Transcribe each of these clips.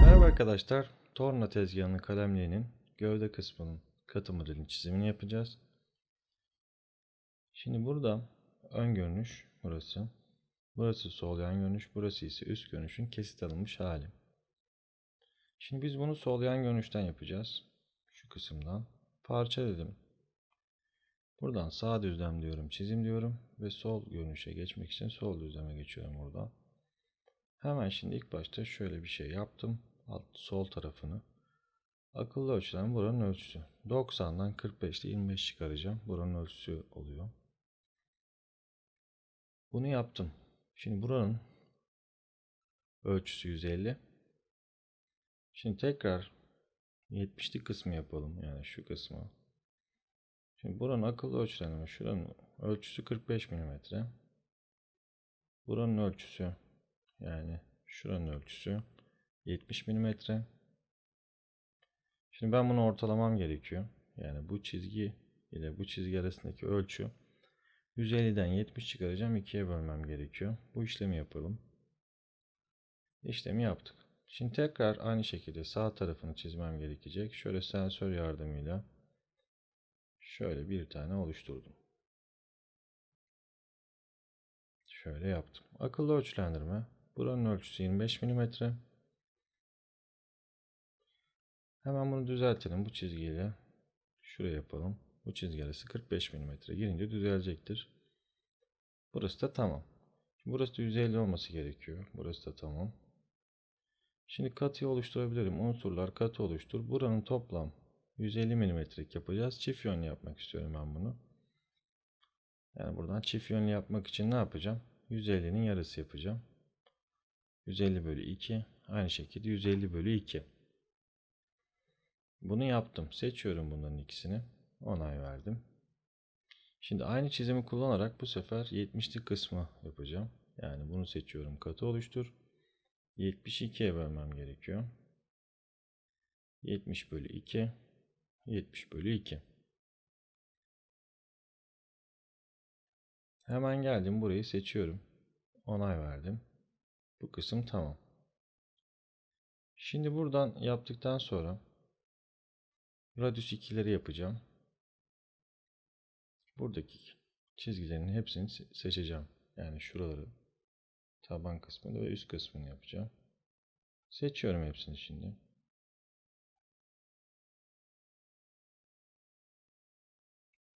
Merhaba arkadaşlar. Torna tezgahının kalemliğinin gövde kısmının katı modelinin çizimini yapacağız. Şimdi burada ön görünüş burası. Burası sol yan görünüş. Burası ise üst görünüşün kesit alınmış hali. Şimdi biz bunu sol yan görünüşten yapacağız. Şu kısımdan. Parça dedim. Buradan sağ düzlem diyorum. Çizim diyorum. Ve sol görünüşe geçmek için sol düzleme geçiyorum buradan. Hemen şimdi ilk başta şöyle bir şey yaptım. Alt sol tarafını. Akıllı ölçülen buranın ölçüsü. 90'dan 45'te 25 çıkaracağım. Buranın ölçüsü oluyor. Bunu yaptım. Şimdi buranın ölçüsü 150. Şimdi tekrar 70'lik kısmı yapalım. Yani şu kısmı. Şimdi buranın akıllı ölçülenme. Şuranın ölçüsü 45 mm. Buranın ölçüsü yani şuranın ölçüsü 70 mm. Şimdi ben bunu ortalamam gerekiyor. Yani bu çizgi ile bu çizgi arasındaki ölçü 150'den 70 çıkaracağım. 2'ye bölmem gerekiyor. Bu işlemi yapalım. İşlemi yaptık. Şimdi tekrar aynı şekilde sağ tarafını çizmem gerekecek. Şöyle sensör yardımıyla şöyle bir tane oluşturdum. Şöyle yaptım. Akıllı ölçülendirme. Buranın ölçüsü 25 mm. Hemen bunu düzeltelim bu çizgiyle. Şuraya yapalım. Bu çizgi arası 45 mm. Girince düzelecektir. Burası da tamam. Burası da 150 olması gerekiyor. Burası da tamam. Şimdi katıyı oluşturabilirim. Unsurlar katı oluştur. Buranın toplam 150 mm'lik yapacağız. Çift yönlü yapmak istiyorum ben bunu. Yani buradan çift yönlü yapmak için ne yapacağım? 150'nin yarısı yapacağım. 150 bölü 2. Aynı şekilde 150 bölü 2. Bunu yaptım. Seçiyorum bunların ikisini. Onay verdim. Şimdi aynı çizimi kullanarak bu sefer 70'lik kısmı yapacağım. Yani bunu seçiyorum. Katı oluştur. 72'ye bölmem gerekiyor. 70 bölü 2. 70 bölü 2. Hemen geldim burayı seçiyorum. Onay verdim. Bu kısım tamam. Şimdi buradan yaptıktan sonra radius 2'leri yapacağım. Buradaki çizgilerin hepsini seçeceğim. Yani şuraları taban kısmını ve üst kısmını yapacağım. Seçiyorum hepsini şimdi.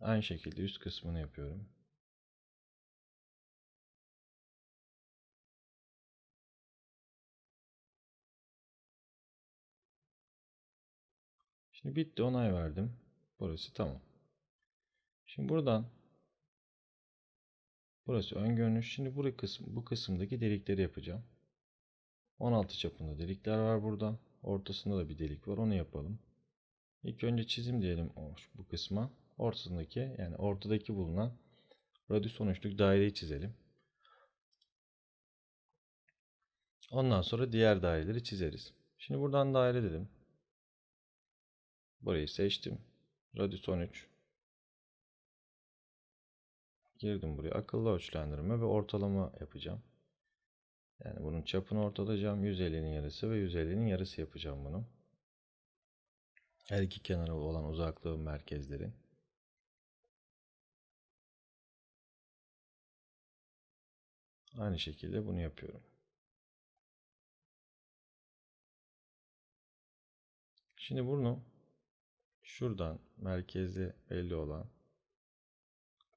Aynı şekilde üst kısmını yapıyorum. Şimdi bitti onay verdim. Burası tamam. Şimdi buradan burası ön görünüş. Şimdi bu kısım bu kısımdaki delikleri yapacağım. 16 çapında delikler var burada. Ortasında da bir delik var. Onu yapalım. İlk önce çizim diyelim bu kısma. Ortasındaki yani ortadaki bulunan radius 13'lük daireyi çizelim. Ondan sonra diğer daireleri çizeriz. Şimdi buradan daire dedim. Burayı seçtim. Radius 13. Girdim buraya. Akıllı ölçülendirme ve ortalama yapacağım. Yani bunun çapını ortalayacağım. 150'nin yarısı ve 150'nin yarısı yapacağım bunu. Her iki kenara olan uzaklığı merkezleri. Aynı şekilde bunu yapıyorum. Şimdi bunu şuradan merkezli belli olan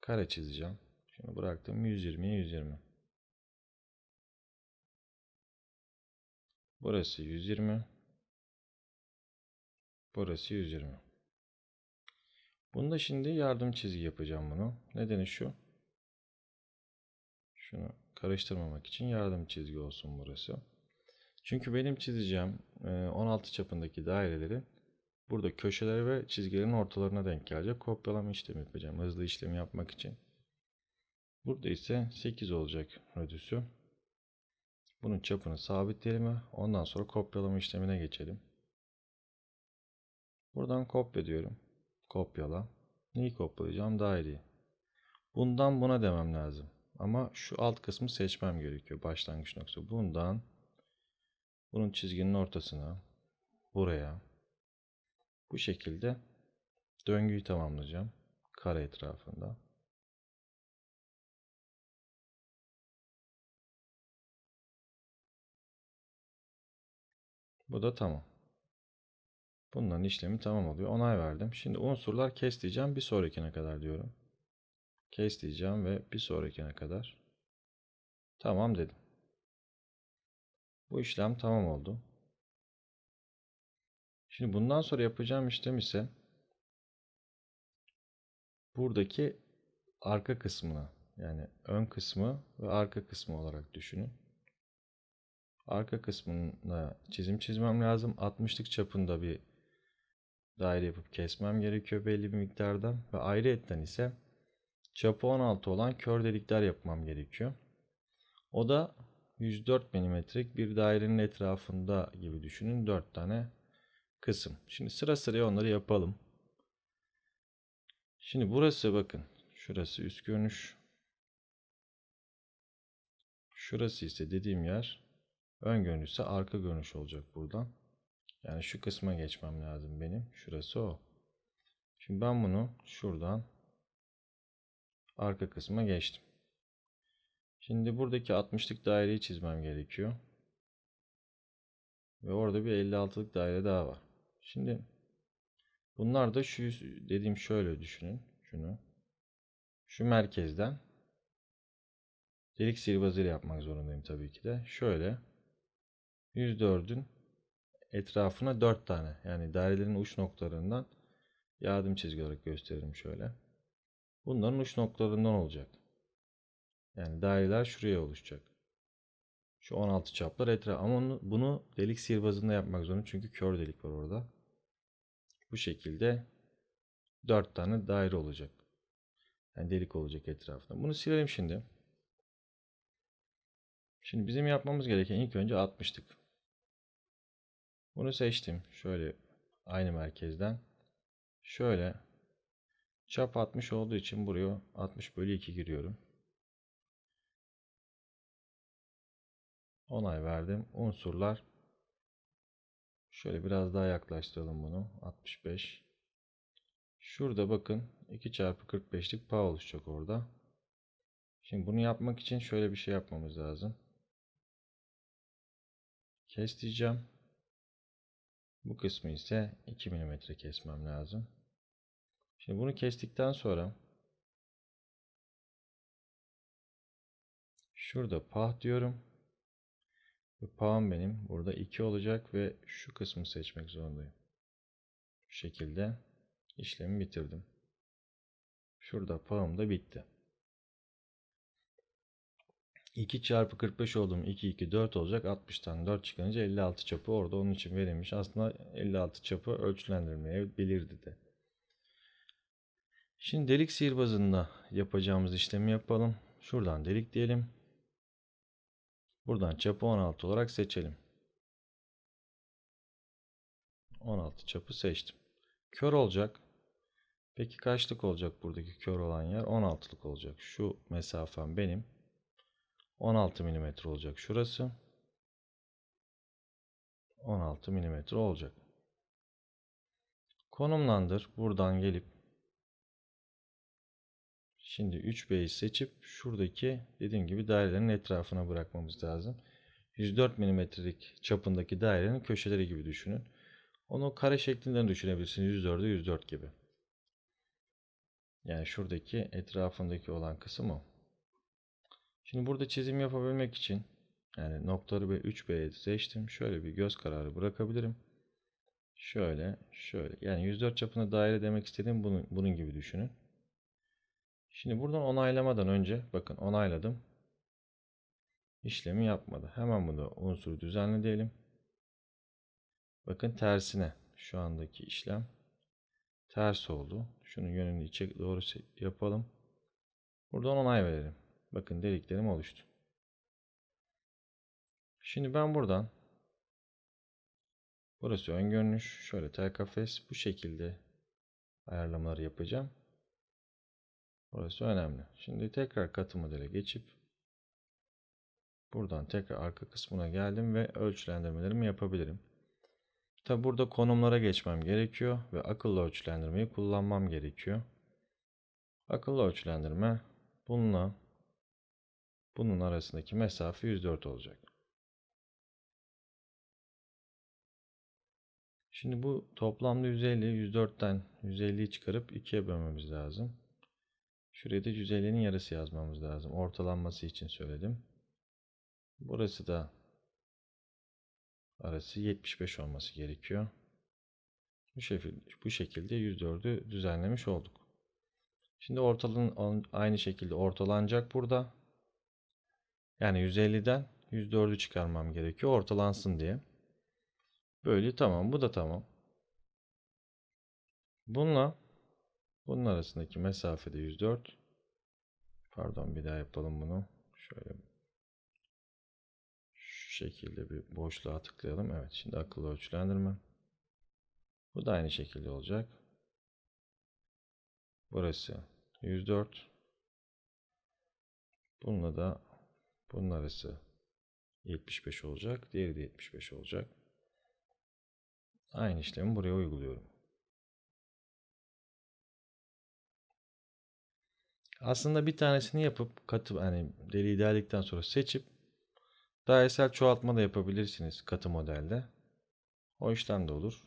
kare çizeceğim. Şimdi bıraktım 120'ye 120. Burası 120. Burası 120. Bunda şimdi yardım çizgi yapacağım bunu. Nedeni şu. Şunu karıştırmamak için yardım çizgi olsun burası. Çünkü benim çizeceğim 16 çapındaki daireleri burada köşeler ve çizgilerin ortalarına denk gelecek. Kopyalama işlemi yapacağım. Hızlı işlemi yapmak için. Burada ise 8 olacak radiüsü. Bunun çapını sabitleyelim. Ondan sonra kopyalama işlemine geçelim. Buradan kopya diyorum. Kopyala. Neyi kopyalayacağım? Daireyi. Bundan buna demem lazım. Ama şu alt kısmı seçmem gerekiyor. Başlangıç noktası. Bundan bunun çizginin ortasına buraya bu şekilde döngüyü tamamlayacağım. Kare etrafında. Bu da tamam. Bunların işlemi tamam oluyor. Onay verdim. Şimdi unsurlar kes diyeceğim. Bir sonrakine kadar diyorum. Kes diyeceğim ve bir sonrakine kadar. Tamam dedim. Bu işlem tamam oldu. Şimdi bundan sonra yapacağım işlem ise buradaki arka kısmını yani ön kısmı ve arka kısmı olarak düşünün. Arka kısmına çizim çizmem lazım. 60'lık çapında bir daire yapıp kesmem gerekiyor belli bir miktarda. Ve ayrıyetten ise çapı 16 olan kör delikler yapmam gerekiyor. O da 104 milimetrelik bir dairenin etrafında gibi düşünün. 4 tane kısım. Şimdi sıra sıraya onları yapalım. Şimdi burası bakın. Şurası üst görünüş. Şurası ise dediğim yer ön görünüş ise arka görünüş olacak buradan. Yani şu kısma geçmem lazım benim. Şurası o. Şimdi ben bunu şuradan arka kısma geçtim. Şimdi buradaki 60'lık daireyi çizmem gerekiyor. Ve orada bir 56'lık daire daha var. Şimdi bunlar da şu dediğim şöyle düşünün. Şunu. Şu merkezden delik sihirbazıyla yapmak zorundayım tabii ki de. Şöyle 104'ün etrafına 4 tane yani dairelerin uç noktalarından yardım çizgi olarak gösteririm şöyle. Bunların uç noktalarından olacak. Yani daireler şuraya oluşacak. Şu 16 çaplar etraf ama onu, bunu delik sihirbazında yapmak zorunda çünkü kör delik var orada. Bu şekilde 4 tane daire olacak. Yani delik olacak etrafında. Bunu silelim şimdi. Şimdi bizim yapmamız gereken ilk önce 60'lık. Bunu seçtim. Şöyle aynı merkezden. Şöyle çap 60 olduğu için buraya 60 bölü 2 giriyorum. Onay verdim. Unsurlar. Şöyle biraz daha yaklaştıralım bunu. 65. Şurada bakın 2 çarpı 45'lik pay oluşacak orada. Şimdi bunu yapmak için şöyle bir şey yapmamız lazım. Kes diyeceğim. Bu kısmı ise 2 mm kesmem lazım. Şimdi bunu kestikten sonra şurada pah diyorum. Ve pahım benim burada 2 olacak ve şu kısmı seçmek zorundayım. Bu şekilde işlemi bitirdim. Şurada pahım da bitti. 2 çarpı 45 olduğum 2 2 4 olacak. 60'tan 4 çıkınca 56 çapı orada onun için verilmiş. Aslında 56 çapı ölçülendirmeyebilirdi de. Şimdi delik sihirbazında yapacağımız işlemi yapalım. Şuradan delik diyelim. Buradan çapı 16 olarak seçelim. 16 çapı seçtim. Kör olacak. Peki kaçlık olacak buradaki kör olan yer? 16'lık olacak. Şu mesafem benim. 16 mm olacak şurası. 16 mm olacak. Konumlandır. Buradan gelip şimdi 3B'yi seçip şuradaki dediğim gibi dairelerin etrafına bırakmamız lazım. 104 mm'lik çapındaki dairenin köşeleri gibi düşünün. Onu kare şeklinden düşünebilirsiniz. 104'e 104 gibi. Yani şuradaki etrafındaki olan kısım o. Şimdi burada çizim yapabilmek için yani noktaları ve 3B'ye seçtim. Şöyle bir göz kararı bırakabilirim. Şöyle, şöyle. Yani 104 çapında daire demek istediğim bunun, bunun gibi düşünün. Şimdi buradan onaylamadan önce bakın onayladım. İşlemi yapmadı. Hemen bunu unsuru düzenle diyelim. Bakın tersine şu andaki işlem ters oldu. Şunun yönünü içe doğru yapalım. Buradan onay verelim. Bakın deliklerim oluştu. Şimdi ben buradan burası ön görünüş. Şöyle tel kafes bu şekilde ayarlamaları yapacağım. Burası önemli. Şimdi tekrar katı modele geçip buradan tekrar arka kısmına geldim ve ölçülendirmelerimi yapabilirim. Tabi burada konumlara geçmem gerekiyor ve akıllı ölçülendirmeyi kullanmam gerekiyor. Akıllı ölçülendirme bununla bunun arasındaki mesafe 104 olacak. Şimdi bu toplamda 150, 104'ten 150'yi çıkarıp 2'ye bölmemiz lazım. Şuraya da 150'nin yarısı yazmamız lazım. Ortalanması için söyledim. Burası da arası 75 olması gerekiyor. Bu şekilde, bu şekilde 104'ü düzenlemiş olduk. Şimdi ortalığın aynı şekilde ortalanacak burada. Yani 150'den 104'ü çıkarmam gerekiyor ortalansın diye. Böyle tamam. Bu da tamam. Bununla bunun arasındaki mesafede 104. Pardon bir daha yapalım bunu. Şöyle şu şekilde bir boşluğa tıklayalım. Evet şimdi akıllı ölçülendirme. Bu da aynı şekilde olacak. Burası 104. Bununla da bunun arası 75 olacak. Diğeri de 75 olacak. Aynı işlemi buraya uyguluyorum. Aslında bir tanesini yapıp katı hani deliği deldikten sonra seçip dairesel çoğaltma da yapabilirsiniz katı modelde. O işlem de olur.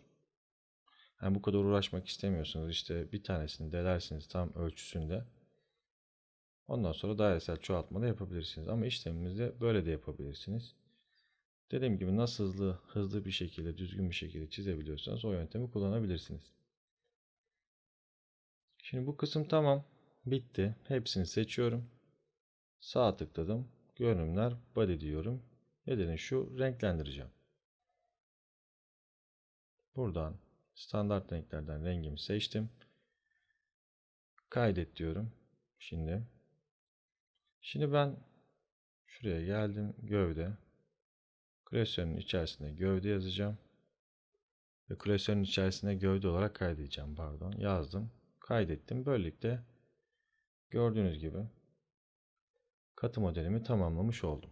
Yani bu kadar uğraşmak istemiyorsunuz. İşte bir tanesini delersiniz tam ölçüsünde. Ondan sonra dairesel çoğaltma da yapabilirsiniz. Ama işlemimizde böyle de yapabilirsiniz. Dediğim gibi nasıl hızlı hızlı bir şekilde düzgün bir şekilde çizebiliyorsanız o yöntemi kullanabilirsiniz. Şimdi bu kısım tamam. Bitti. Hepsini seçiyorum. Sağ tıkladım. Görünümler body diyorum. Nedeni şu renklendireceğim. Buradan standart renklerden rengimi seçtim. Kaydet diyorum. Şimdi. Şimdi ben şuraya geldim. Gövde. Klasörün içerisinde gövde yazacağım. Ve klasörün içerisinde gövde olarak kaydedeceğim. Pardon. Yazdım. Kaydettim. Böylelikle gördüğünüz gibi katı modelimi tamamlamış oldum.